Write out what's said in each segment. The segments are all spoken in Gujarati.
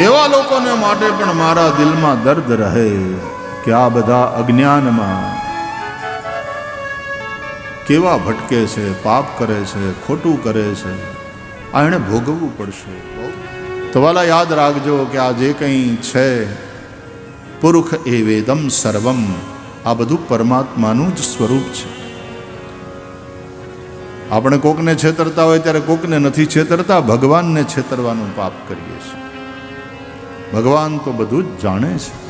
એવા લોકોને માટે પણ મારા દિલમાં દર્દ રહે કે આ બધા અજ્ઞાનમાં કેવા ભટકે છે, પાપ કરે છે, ખોટું કરે છે, આ એણે ભોગવવું પડશે. તો વાલા યાદ રાખજો કે આ જે કંઈ છે પુરુષ એ વેદમ સર્વમ, આ બધું પરમાત્માનું જ સ્વરૂપ છે. આપણે કોકને છેતરતા હોય ત્યારે કોકને નથી છેતરતા, ભગવાનને છેતરવાનું પાપ કરીએ છીએ. ભગવાન તો બધું જ જાણે છે.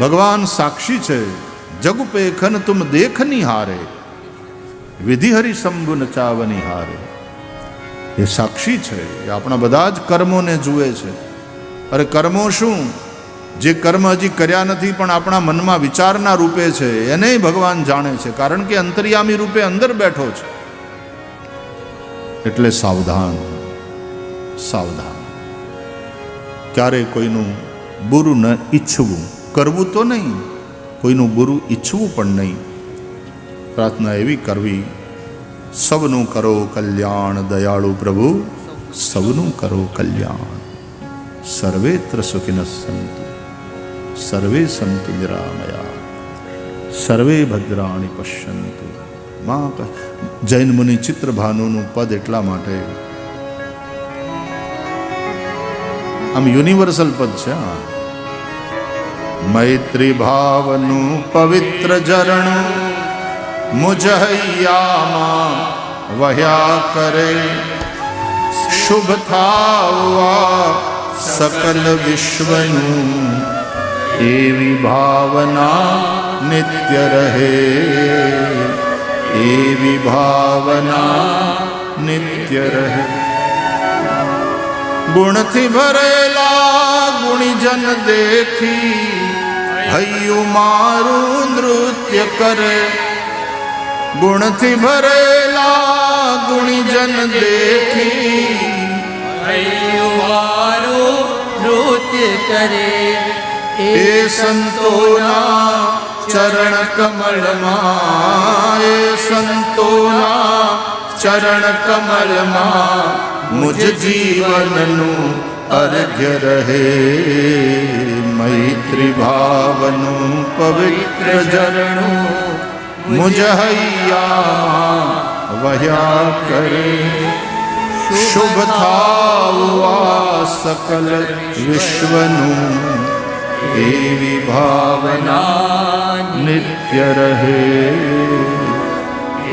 ભગવાન સાક્ષી છે જગ પેખન તુમ દેખની હારે. વિધિ હરિ શંભુ નચાવની હારે. એ સાક્ષી છે, એ આપણા બધા જ કર્મોને જુએ છે. અરે કર્મો શું? જે કર્મ હજી કર્યા નથી, પણ આપણા મનમાં વિચારના રૂપે છે એને ભગવાન જાણે છે, કારણ કે અંતર્યામી રૂપે અંદર બેઠો છે. એટલે સાવધાન સાવધાન. ક્યારે કોઈનું બુરું ન ઈચ્છવું. કરવું તો નહીં, કોઈનું બુરું ઈચ્છવું પણ નહીં. પ્રાર્થના એવી કરવી સૌનું કરો કલ્યાણ દયાળુ પ્રભુ સૌનું કરો કલ્યાણ. સર્વેત્ર સુખિન સંતુ, સર્વે સંતુ નિરામયા. સર્વે ભદ્રાણી પશ્યંતુ. મા જૈન મુનિ ચિત્રભાનુનું પદ એટલા માટે આમ યુનિવર્સલ પદ છે મૈત્રી ભાવનું પવિત્ર જરણ મુજહૈયામાં વહ્યા કરે. શુભ થાવા સકલ વિશ્વનું એવી ભાવના નિત્ય રહે. એવી ભાવના નિત્ય રહે. ગુણથી ભરેલા ગુણીજન દેખી હૈયું મારું નૃત્ય કરે. ગુણથી ભરેલા ગુણીજન દેખી હૈયું નૃત્ય કરે. એ સંતોના ચરણ કમળમાં એ સંતોના ચરણ કમળમાં મુજ જીવનનું અર્ઘ્ય રહે મૈત્રી ભાવનું પવિત્ર ઝરણું મુજ હૈયા વહ્યા કરે શુભ થાવા સકલ વિશ્વનું એવી ભાવના નિત્ય રહે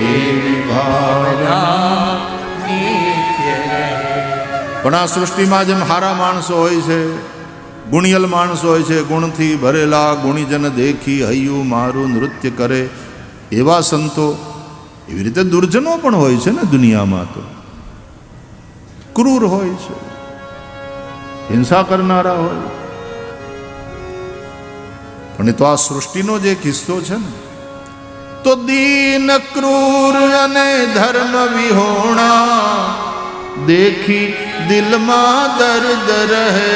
એવી ભાવના પણ આ સૃષ્ટિમાં જેમ હારા માણસો હોય છે, ગુણિયલ માણસો હોય છે, ગુણથી ભરેલા, ગુણીજન દેખી હૈયું મારું નૃત્ય કરે એવા સંતો એવી રીતે દુર્જનો પણ હોય છે ને દુનિયામાં તો. ક્રૂર હોય છે, હિંસા કરનારા હોય. પણ એ તો આ સૃષ્ટિનો જે કિસ્સો છે ને. તો દીન ક્રૂર અને ધર્મ વિહોણા દેખી દિલમાં દર્દ રહે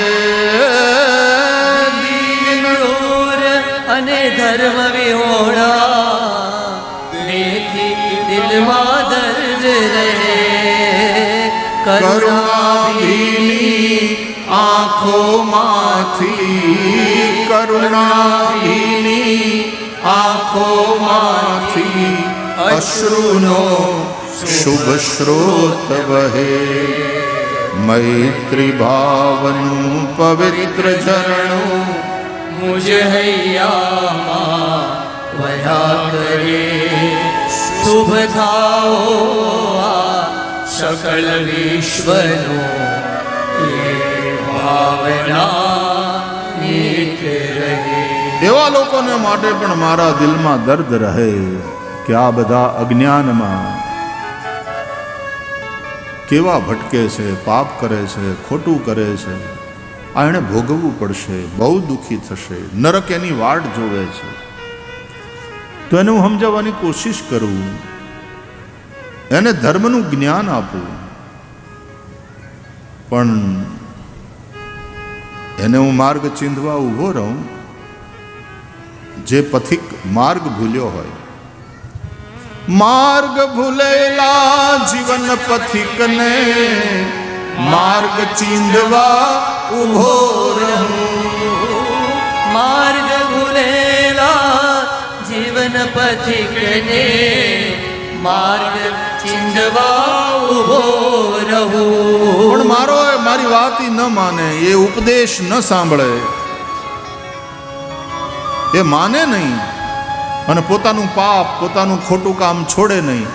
અને ધર્મ વિહોણા દેખી દિલમાં દર્દ રહે કરુણાભીની આંખોમાંથી કરુણાભીની આંખોમાંથી અશ્રુનો શુભ સ્રોત વહે મૈત્રી ભાવનું પવિત્ર ઝરણું મુજ હૈયામાં વયા કરે શુભ થાઓ આ સકલ વિશ્વનો એ ભાવના રહે એવા લોકોને માટે પણ મારા દિલમાં દર્દ રહે કે આ બધા અજ્ઞાનમાં કેવા ભટકે છે, પાપ કરે છે, ખોટું કરે છે. આ એણે ભોગવવું પડશે, બહુ દુઃખી થશે, નરક એની વાટ જોવે છે. તો એને હું સમજાવવાની કોશિશ કરું. એને ધર્મનું જ્ઞાન આપું. પણ એને હું માર્ગ ચીંધવા ઊભો રહું. જે પથિક માર્ગ ભૂલ્યો હોય માર્ગ ભૂલેલા જીવન પથિકને માર્ગ ચીંધવા ઊભો રહું. માર્ગ ભૂલેલા જીવન પથિકને માર્ગ ચીંધવા ઊભો રહું. પણ મારો મારી વાત ન માને એ ઉપદેશ ન સાંભળે. એ માને નહીં. અને પોતાનું પાપ, પોતાનું ખોટું કામ છોડે નહીં.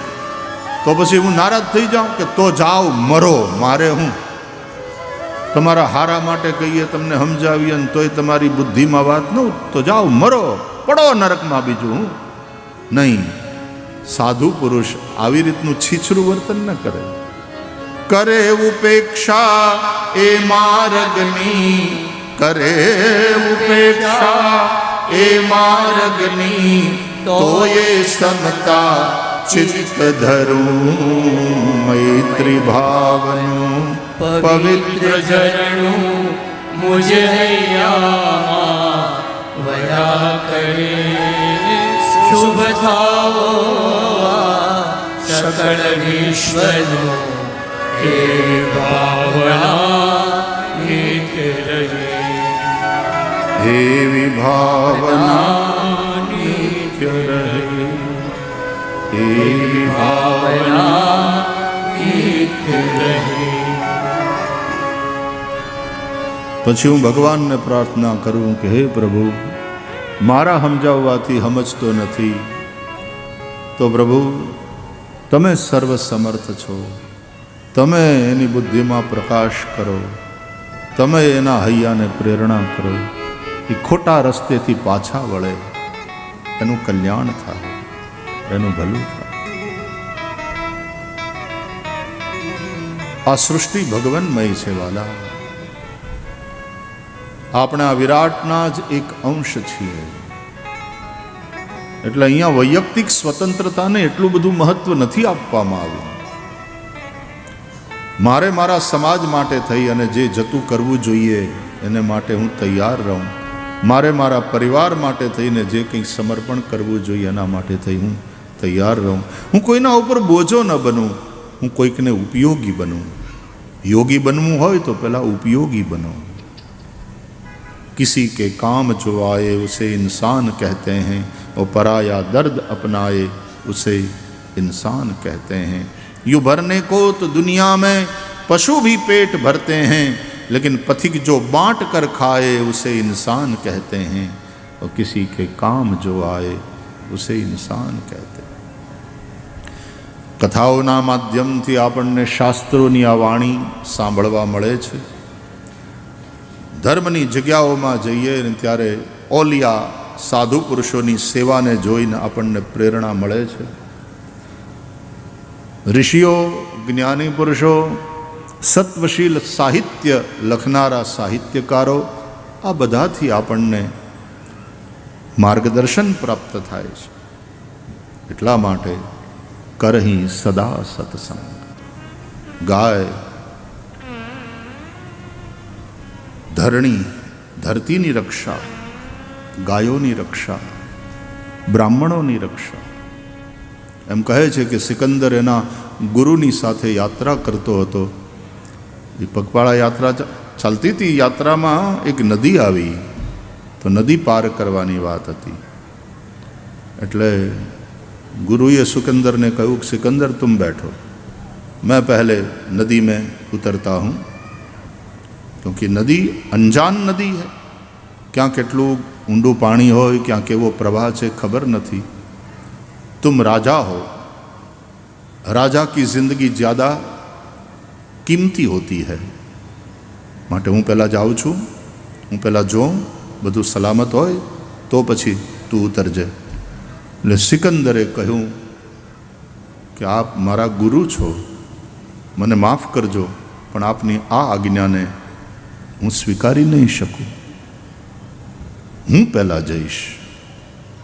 તો પછી હું નારાજ થઈ જાઉં કે તો જાઓ, મરો, મારે હું? તમારા હારા માટે કહીએ તમને સમજાવીએ ને તોય તમારી બુદ્ધિમાં વાત ન તો જાઓ, મરો, પડો નરકમાં બીજું હું? નહીં. સાધુ પુરુષ આવી રીતનું છીછરું વર્તન ન કરે. કરે ઉપેક્ષા એ માર્ગની, કરે ઉપેક્ષા એ માર્ગની તોય સમતા ચિત્ત ધરું મૈત્રી ભાવનું પવિત્ર ઝરણું મુજે વયા કરે. શુભ થાઓ સકળ વિશ્વનું હે ભાવના. એવી ભાવના નીત રહે એવી ભાવના નીત રહે પછી હું ભગવાનને પ્રાર્થના કરું કે હે પ્રભુ, મારા સમજાવવાથી સમજતો નથી. તો પ્રભુ, તમે સર્વ સમર્થ છો. તમે એની બુદ્ધિમાં પ્રકાશ કરો. તમે એના હૈયાને પ્રેરણા કરો. એ ખોટા રસ્તેથી પાછા વળે. એનું કલ્યાણ થાય, એનું ભલું થાય. આ સૃષ્ટિ ભગવાનમય છે, વાલા. આપણે આ વિરાટના જ એક અંશ છીએ. એટલે અહીંયા વૈયક્તિક સ્વતંત્રતાને એટલું બધું મહત્વ નથી આપવામાં આવ્યું. મારે મારા સમાજ માટે થઈ અને જે જતું કરવું જોઈએ, એને માટે હું તૈયાર રહું. મારે મારા પરિવાર માટે થઈને જે કંઈ સમર્પણ કરવું જોઈએ એના માટે થઈ હું તૈયાર રહું હું કોઈના ઉપર બોજો ન બનું હું કોઈકને ઉપયોગી બનું યોગી બનવું હોય તો પહેલાં ઉપયોગી બનો किसी के काम जो आए उसे इंसान कहते हैं और पराया दर्द अपनाए उसे इंसान कहते हैं यूँ भरने को तो दुनिया में पशु भी पेट भरते हैं लेकिन पथिक जो बांट कर खाए उसे इंसान कहते हैं और किसी के काम जो आए उसे इंसान कहते हैं કથાઓના માધ્યમથી આપણને શાસ્ત્રોની આ વાણી સાંભળવા મળે છે ધર્મની જગ્યાઓમાં જઈએ ને ત્યારે ઓલિયા સાધુ પુરુષોની સેવાને જોઈને આપણને પ્રેરણા મળે છે ઋષિઓ જ્ઞાની પુરુષો સત્વશીલ સાહિત્ય લખનારા સાહિત્યકારો, આ બધાથી આપણને માર્ગદર્શન પ્રાપ્ત થાય છે. એટલા માટે કરહી સદા સત્સંગ. ગાય, ધરણી, ધરતીની રક્ષા, ગાયોની રક્ષા, બ્રાહ્મણોની રક્ષા. એમ કહે છે કે સિકંદર એના ગુરુની સાથે યાત્રા કરતો હતો. પગપાળા યાત્રા ચ- ચાલતી હતી યાત્રામાં એક નદી આવી તો નદી પાર કરવાની વાત હતી એટલે ગુરુએ સિકંદરને કહ્યું કે સિકંદર તુમ બેઠો मैं पहले नदी में उतरता हूँ क्योंकि નદી અંજાન નદી है ક્યાં કેટલું ઊંડું પાણી હોય ક્યાં કેવો પ્રવાહ છે ખબર નથી तुम राजा हो राजा की जिंदगी ज़्यादा કિંમતી હોતી है માટે હું પહેલાં જાઉં છું, હું પહેલાં જોઉં, બધું સલામત હોય, તો પછી તું ઉતરજે. એટલે સિકંદરે કહ્યું કે આપ મારા ગુરુ છો, મને માફ કરજો, પણ આપની આ આજ્ઞાને હું સ્વીકારી નહીં શકું. હું પહેલાં જઈશ,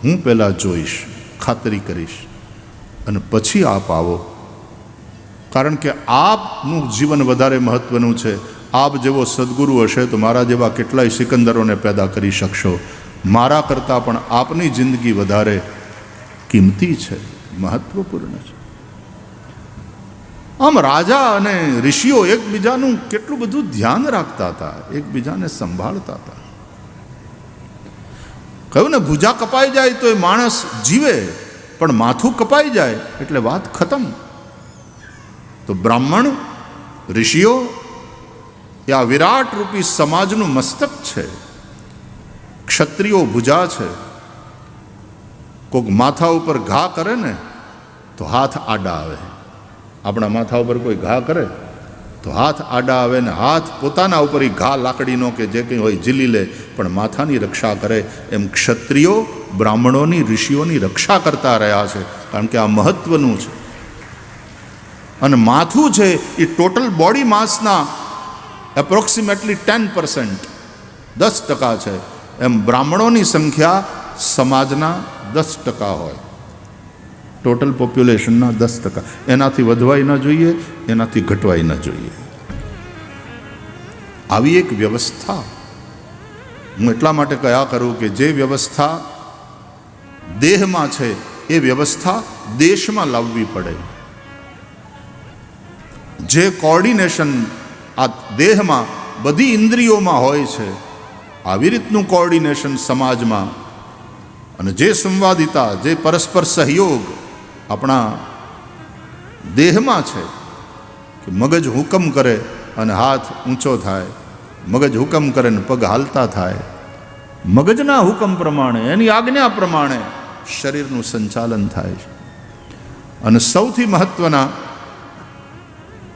હું પહેલાં જોઈશ, ખાતરી કરીશ, અને પછી આપ આવો. કારણ કે આપનું જીવન વધારે મહત્વનું છે. આપ જેવો સદગુરુ હશે તો મારા જેવા કેટલાય સિકંદરોને પેદા કરી શકશો. મારા કરતાં પણ આપની જિંદગી વધારે કિંમતી છે, મહત્વપૂર્ણ છે. આમ રાજા અને ઋષિઓ એકબીજાનું કેટલું બધું ધ્યાન રાખતા હતા, એકબીજાને સંભાળતા હતા. કહ્યું ને, ભૂજા કપાઈ જાય તો એ માણસ જીવે, પણ માથું કપાઈ જાય એટલે વાત ખતમ. તો બ્રાહ્મણ, ઋષિઓ, એ આ વિરાટ રૂપી સમાજનું મસ્તક છે. ક્ષત્રિયો ભુજા છે. કોઈક માથા ઉપર ઘા કરે ને, તો હાથ આડા આવે. આપણા માથા ઉપર કોઈ ઘા કરે, તો હાથ આડા આવે ને હાથ પોતાના ઉપર ઘા લાકડીનો કે જે કંઈ હોય ઝીલી લે, પણ માથાની રક્ષા કરે. એમ ક્ષત્રિયો બ્રાહ્મણોની, ઋષિઓની રક્ષા કરતા રહ્યા છે. કારણ કે આ મહત્વનું છે. અને માથું છે એ ટોટલ બોડી માસના એપ્રોક્સિમેટલી ટેન પર્સન્ટ દસ ટકા છે. એમ બ્રાહ્મણોની સંખ્યા સમાજના દસ ટકા હોય. ટોટલ પોપ્યુલેશનના દસ ટકા. એનાથી વધવાય ન જોઈએ, એનાથી ઘટવાય ન જોઈએ. આવી એક વ્યવસ્થા. હું એટલા માટે કયા કરું કે જે વ્યવસ્થા દેહમાં છે, એ વ્યવસ્થા દેશમાં લાવવી પડે. જે કોર્ડિનેશન આ દેહમાં બધી ઇન્દ્રિયોમાં હોય છે, આવી રીતનું કોર્ડિનેશન સમાજમાં અને જે સંવાદિતા, જે પરસ્પર સહયોગ આપણા દેહમાં છે કે મગજ હુકમ કરે અને હાથ ઊંચો થાય, મગજ હુકમ કરે ને પગ હાલતા થાય, મગજના હુકમ પ્રમાણે, એની આજ્ઞા પ્રમાણે શરીરનું સંચાલન થાય છે. અને સૌથી મહત્વના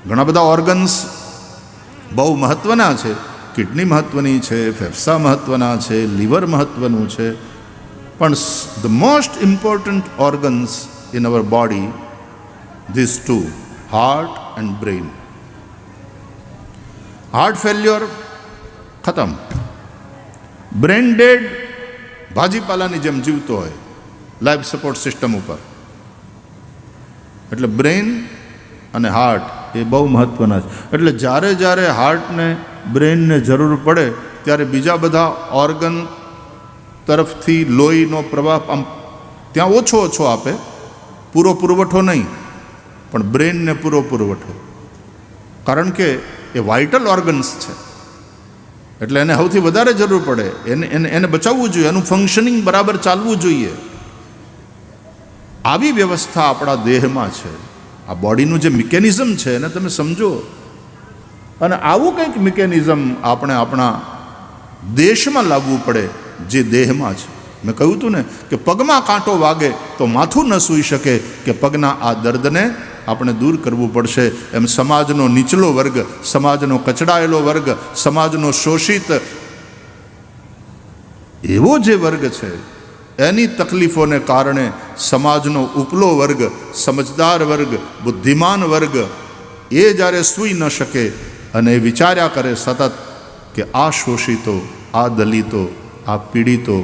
ઘણા બધા ઓર્ગન્સ બહુ મહત્ત્વના છે. કિડની મહત્ત્વની છે, ફેફસા મહત્ત્વના છે, લીવર મહત્ત્વનું છે. પણ the most important organs in our body this two heart and brain heart failure ખતમ. બ્રેન ડેડ ભાજીપાલાની જેમ જીવતો હોય લાઈફ સપોર્ટ સિસ્ટમ ઉપર. એટલે બ્રેઇન અને હાર્ટ એ બહુ મહત્ત્વના છે. એટલે જ્યારે જ્યારે હાર્ટને બ્રેઇનને જરૂર પડે, ત્યારે બીજા બધા ઓર્ગન તરફથી લોહીનો પ્રવાહ આમ ત્યાં ઓછો ઓછો આપે. પૂરો પુરવઠો નહીં, પણ બ્રેઇનને પૂરો પુરવઠો. કારણ કે એ વાઇટલ ઓર્ગન્સ છે. એટલે એને સૌથી વધારે જરૂર પડે. એને એને એને બચાવવું જોઈએ, એનું ફંક્શનિંગ બરાબર ચાલવું જોઈએ. આવી વ્યવસ્થા આપણા દેહમાં છે. આ બોડીનું જે મિકેનિઝમ છે એને તમે સમજો. અને આવું કંઈક મિકેનિઝમ આપણે આપણા દેશમાં લાવવું પડે જે દેહમાં છે. મેં કહ્યું હતું ને કે પગમાં કાંટો વાગે તો માથું ન સૂઈ શકે કે પગના આ દર્દને આપણે દૂર કરવું પડશે. એમ સમાજનો નીચલો વર્ગ, સમાજનો કચડાયેલો વર્ગ, સમાજનો શોષિત એવો જે વર્ગ છે એની તકલીફોને કારણે સમાજનો ઉપલો વર્ગ, સમજદાર વર્ગ, બુદ્ધિમાન વર્ગ એ જ્યારે સૂઈ ન શકે અને વિચાર્યા કરે સતત કે આ શોષિતો, આ દલિતો, આ પીડિતો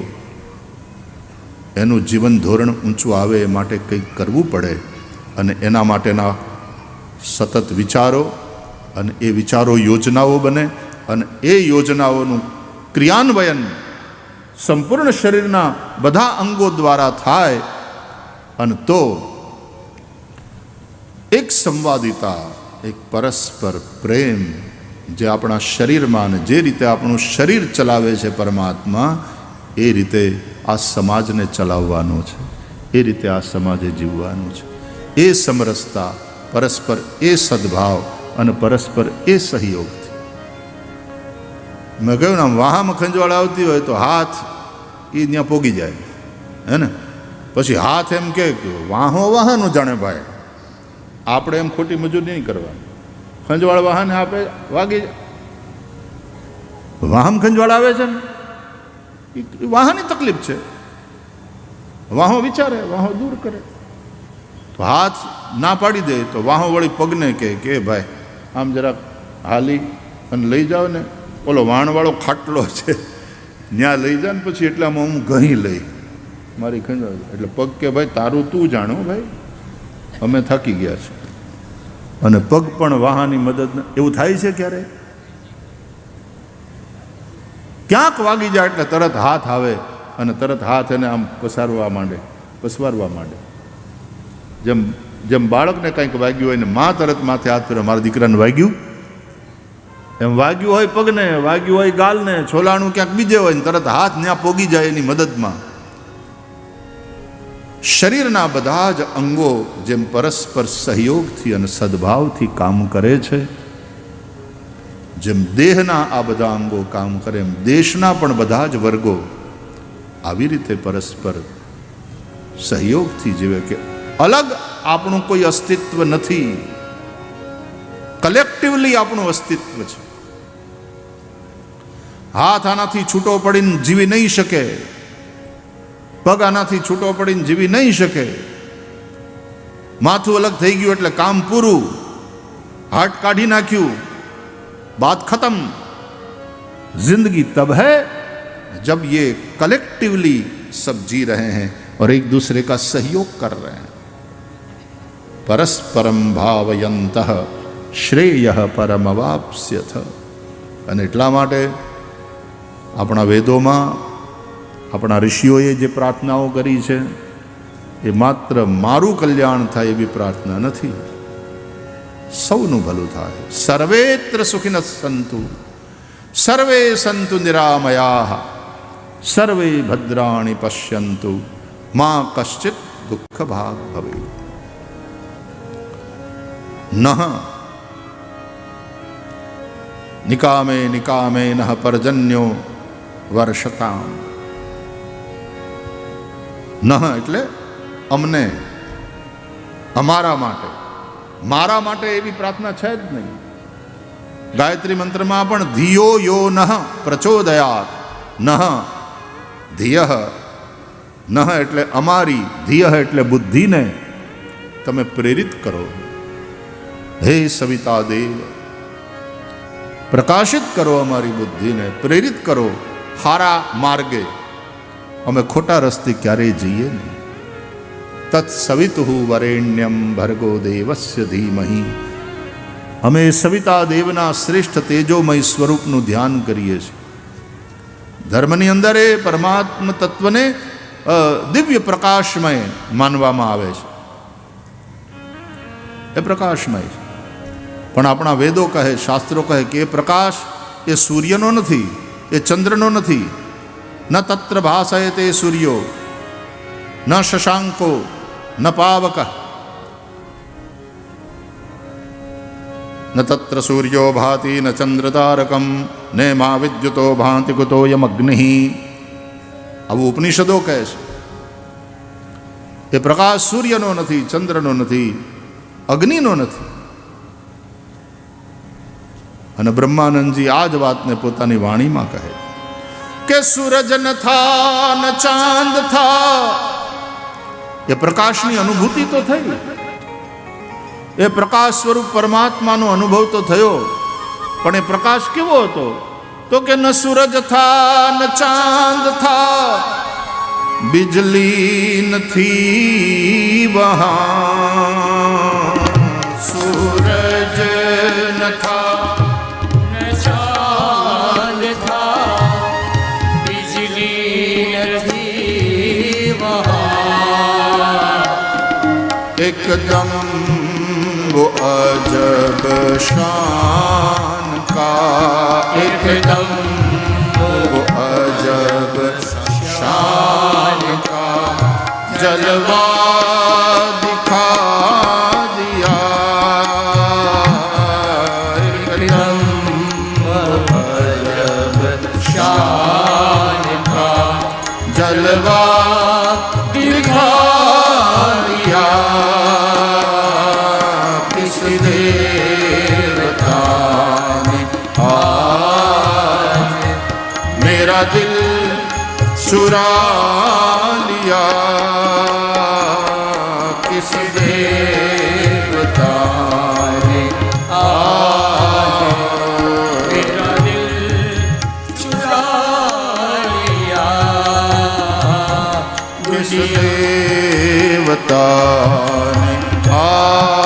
એનું જીવન ધોરણ ઊંચું આવે એ માટે કંઈક કરવું પડે અને એના માટેના સતત વિચારો અને એ વિચારો યોજનાઓ બને અને એ યોજનાઓનું ક્રિયાન્વયન સંપૂર્ણ શરીરના બધા અંગો દ્વારા થાય અને તો એક સંવાદિતા, એક પરસ્પર પ્રેમ જે આપણા શરીરમાં અને જે રીતે આપણું શરીર ચલાવે છે પરમાત્મા, એ રીતે આ સમાજને ચલાવવાનો છે. એ રીતે આ સમાજે જીવવાનું છે. એ સમરસતા, પરસ્પર એ સદભાવ અને પરસ્પર એ સહયોગથી મેં કહ્યું આમ વાહામાં ખંજવાળ આવતી હોય તો હાથ એ ત્યાં પોગી જાય. હે ને? પછી હાથ એમ કે વાહો વાહનો જાણે ભાઈ. આપણે એમ ખોટી મજૂરી નહીં કરવાની. ખંજવાળ વાહન આપે, વાગી જાય. વાહમ ખંજવાળ આવે છે ને એ વાહની તકલીફ છે. વાહો વિચારે, વાહો દૂર કરે. તો હાથ ના પાડી દે તો વાહો વળી પગને કહે કે ભાઈ, આમ જરાક હાલી અને લઈ જાઓ ને. ઓલો વાણવાળો ખાટલો છે. ત્યાં લઈ જા ને પછી એટલામાં હું ઘણી લઈ. મારી ખંડ એટલે પગ કે ભાઈ, તારું તું જાણો ભાઈ. અમે થાકી ગયા છે અને પગ પણ વાહાની મદદ એવું થાય છે ક્યારે? ક્યાંક વાગી જાય એટલે તરત હાથ આવે અને તરત હાથ એને આમ પસારવા માંડે, પસવારવા માંડે. જેમ જેમ બાળકને કંઈક વાગ્યું હોય ને મા તરત માથે હાથ ફેરવે, મારા દીકરાને વાગ્યું. એમ વાગ્યું હોય પગને, વાગ્યું હોય ગાલને, છોલાણું ક્યાંક બીજે હોય ને તરત હાથ ત્યાં પોગી જાય એની મદદમાં. શરીરના બધા જ અંગો જેમ પરસ્પર સહયોગથી અને સદભાવથી કામ કરે છે, જેમ દેહના આ બધા અંગો કામ કરે, એમ દેશના પણ બધા જ વર્ગો આવી રીતે પરસ્પર સહયોગથી જીવે કે અલગ આપણું કોઈ અસ્તિત્વ નથી. કલેક્ટિવલી આપણું અસ્તિત્વ છે. હાથ આનાથી છૂટો પડીને જીવી નહીં શકે પગ આનાથી છૂટો પડીને જીવી નહીં શકે માથું અલગ થઈ ગયું એટલે કામ પૂરું હાર્ટ કાઢી નાખ્યું बात खत्म जिंदगी तब है जब ये कलेक्टिवली सब जी रहे हैं और एक दूसरे का सहयोग कर रहे हैं પરસ્પરમ ભાવયંત શ્રેય પરમવાપ્સ્યથ અને એટલા માટે આપણા વેદોમાં આપણા ઋષિઓએ જે પ્રાર્થનાઓ કરી છે, એ માત્ર મારું કલ્યાણ થાય એવી પ્રાર્થના નથી. સૌનું ભલું થાય. સર્વેત્ર સુખિન સંતુ, સર્વે સંતુ નિરામયા, સર્વે ભદ્રાણી પશ્યંતુ, માં કશ્ચિત દુઃખ ભાગ ભવે ન. નિકામે નિકામે નહ પરજન્યો વર્ષતામ. નહ એટલે અમને, અમારા માટે. મારા માટે એવી પ્રાર્થના છે જ નહીં. ગાયત્રી મંત્રમાં પણ ધિયો યો નહ પ્રચોદયાત. નહ ધિય. નહ એટલે અમારી, ધિય એટલે બુદ્ધિને તમે પ્રેરિત કરો. હે સવિતા દેવ, પ્રકાશિત કરો અમારી બુદ્ધિને, પ્રેરિત કરો. હારા માર્ગે. અમે ખોટા રસ્તે ક્યારેય જઈએ નહીં. તત્સવિતુ વરેણ્યમ ભર્ગો દેવસ્ય ધીમહી. અમે સવિતા દેવના શ્રેષ્ઠ તેજોમય સ્વરૂપનું ધ્યાન કરીએ છીએ. ધર્મની અંદર એ પરમાત્મ તત્વને દિવ્ય પ્રકાશમય માનવામાં આવે છે. એ પ્રકાશમય પણ આપણા વેદો કહે, શાસ્ત્રો કહે કે એ પ્રકાશ એ સૂર્યનો નથી. એ ચંદ્રનો નથી. ન તત્ર ભાષય તે સૂર્યો, ન શશાંકો, ન પાવક. ન તત્ર સૂર્યો ભાતિ, ન ચંદ્રતારકમ, ને મા વિદ્યુતો ભાંતિ કુતોયમ અગ્નિ આવું ઉપનિષદો કહે છે. એ પ્રકાશ સૂર્યનો નથી, ચંદ્રનો નથી, અગ્નિનો નથી. અને બ્રહ્માનંદજી આ જ વાતને પોતાની વાણીમાં કહે. કે સૂરજ ન થા, ન ચાંદ થા. એ પ્રકાશની અનુભૂતિ તો થઈ. એ પ્રકાશ સ્વરૂપ પરમાત્માનો અનુભવ તો થયો. પણ એ પ્રકાશ કેવો હતો? તો કે ન સૂરજ થા, ન ચાંદ થા. બિજલી નથી વહા. સૂરજ ન થા एकदम वो अजब शान का एकदम वो अजब शान का जलवा चुरा लिया किस देवता ने आज मेरा दिल चुरा लिया किस देवता ने आ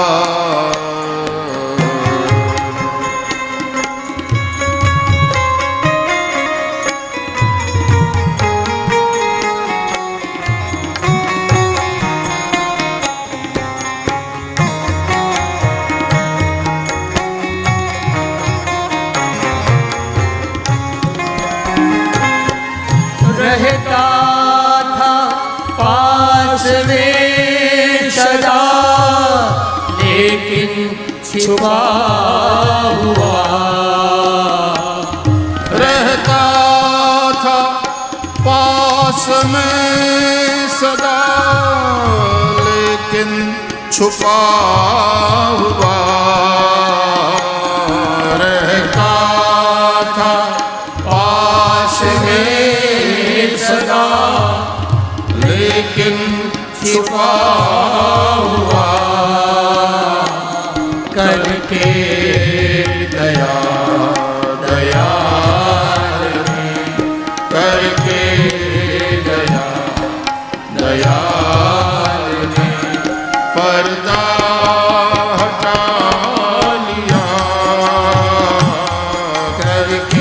छिपा हुआ रहता था पास में सदा लेकिन छुपा हुआ रहता था पास में सदा लेकिन छुपा हुआ करके दया दया करके दया दया पर्दा हटा लिया करके